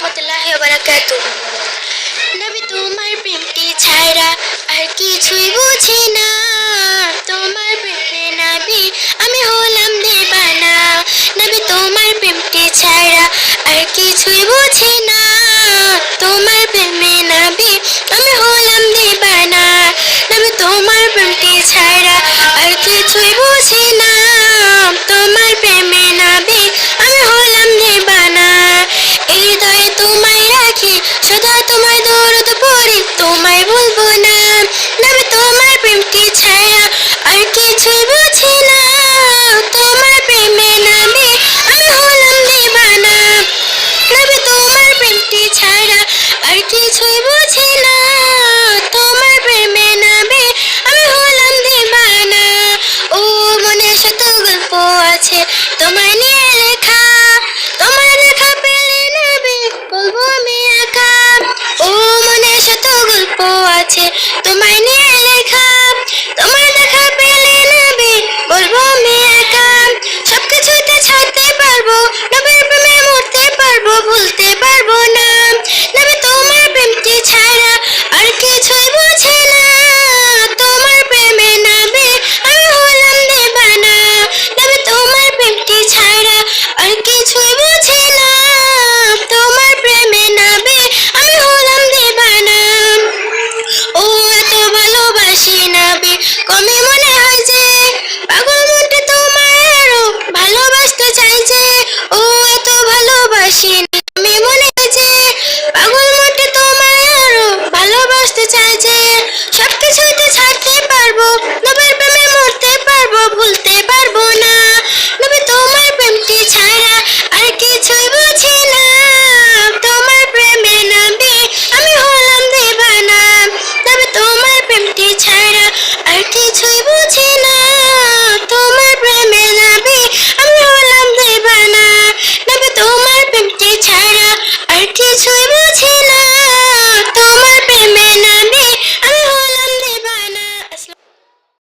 রহমতুল্লাহ বারাকাতু নবী তোমার প্রেমটি ছাড়া আর কিছুই বুঝি না। তোমার প্রেমে নাবি আমি হলাম দেবানা। নবী তোমার প্রেমটি ছাড়া আর কিছুই বুঝি আছে। তোমায় নিয়ে লেখা তোমার দেখা পেলে নেবে বলব আমি একা। সবকিছুতে ছাড়তে পারব ponemos